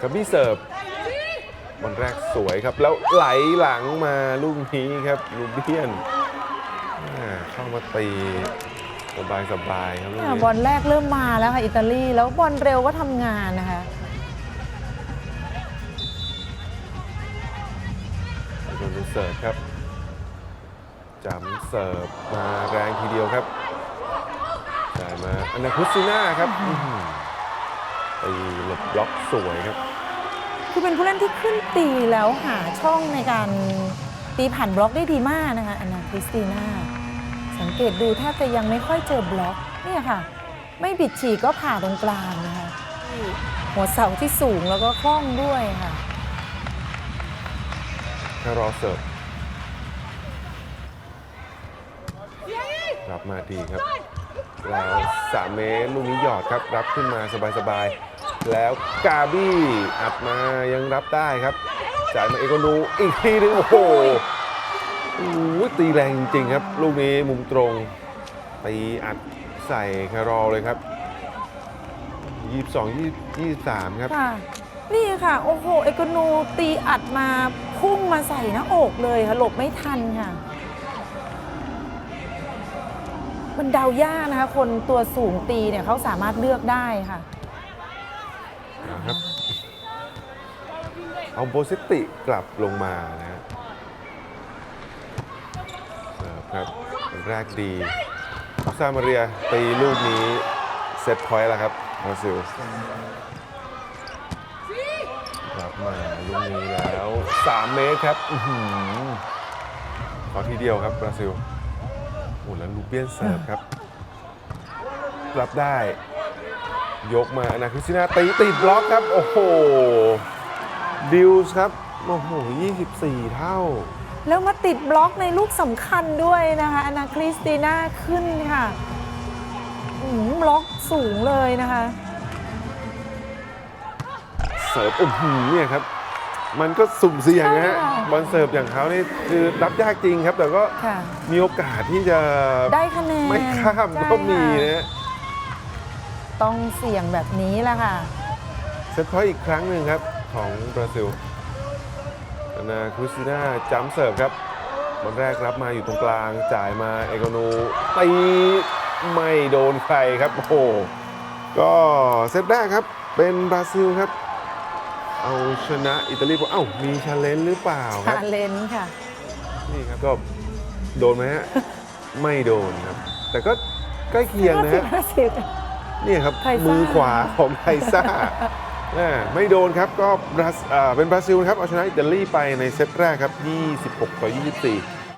กระบี้เสิร์ฟบอลแรกสวยครับ แล้วไหลหลังมาลูกนี้ครับลูเบียนอ่าเข้ามาตีสบายสบายๆครับลูกเนี่ยนี้บอลแรกเริ่มมาแล้วค่ะอิตาลีแล้วบอลเร็วก็ทำงานนะคะโดนเสิร์ฟครับจำเสิร์ฟมาแรงทีเดียวครับจ่ายมาอนาคุซิน่าครับอื้อหือ ตีหลบบล็อกสวยครับ คือเป็นผู้เล่นที่ขึ้นตีแล้วหาช่องในการตีผ่านบล็อกได้ดีมากนะคะอันนาคริสติน่า สังเกตดูแทบจะยังไม่ค่อยเจอบล็อกเนี่ยค่ะ ไม่บิดฉีกก็ผ่าตรงกลางนะคะหัวเสาที่สูงแล้วก็คล่องด้วยค่ะแค่รอเสิร์ฟรับมาดีครับ แล้วสามเมตรลูกนี้หยอดครับรับขึ้นมาสบายๆ แล้วกาบี้อัดมายังรับได้ครับ จ่ายมาเอกนูอีกทีนึงโอ้โหโอ้โหตีแรงจริงๆครับ ลูกนี้มุมตรงตีอัดใส่คารอเลยครับ22 23ครับ ค่ะ นี่ค่ะ โอ้โห เอกนูตีอัดมาพุ่งมาใส่หน้าอกเลยค่ะหลบไม่ทันค่ะ มันเดายากนะคะ คนตัวสูงตีเนี่ยเขาสามารถเลือกได้ค่ะ นะครับเอาโบซิติกลับลงมานะฮะเสิร์ฟครับแรกดีซามาเรียตีลูกนี้เซตพอยต์แล้วครับบราซิลรับมาลูกนี้แล้ว 3 เมตรครับ อื้อหือขอทีเดียวครับบราซิล อ้แล้วลูเบียนเสิร์ฟครับ รับได้ ยกมาอนาคริสตินาตีติดบล็อกครับ โอ้โห ดิวส์ครับ โอ้โห 24 เท่า แล้วมาติดบล็อกในลูกสำคัญด้วยนะคะอนาคริสติน่าขึ้นค่ะอืมบล็อกสูงเลยนะคะ เสิร์ฟโอ้โหเนี่ยครับ มันก็สุ่มเสี่ยงนะฮะใช่ค่ะบอลเสิร์ฟอย่างเขานี่คือรับยากจริงครับ แต่ก็ค่ะมีโอกาสที่จะได้คะแนนไม่ข้ามใช่ก็มีค่ะนะฮะต้องเสี่ยงแบบนี้แหละค่ะ เซตพอยต์อีกครั้งหนึ่งครับ ของบราซิลอนาคริสตินาจัมป์เสิร์ฟครับบอลแรกรับมาอยู่ตรงกลางจ่ายมาเอโกนูตีไม่โดนใครครับโอ้โหก็เซตแรกครับเป็นบราซิลครับ เอาชนะอิตาลีเอ้ามีชาเลนจ์หรือเปล่าคชารับเลนจ์ค่ะ นี่ครับก็โดนไหมฮะ ไม่โดนครับ แต่ก็ใกล้เคียงนะฮะห้าสิบเนี่ยครับ ไทซ่ามืมือขวาของไทซ่าอ่าไม่โดนครับก็บราซอ่าเป็นบราซิลนะครับ เอาชนะอิตาลีไปในเซตแรกครับ 26 ต่อ 24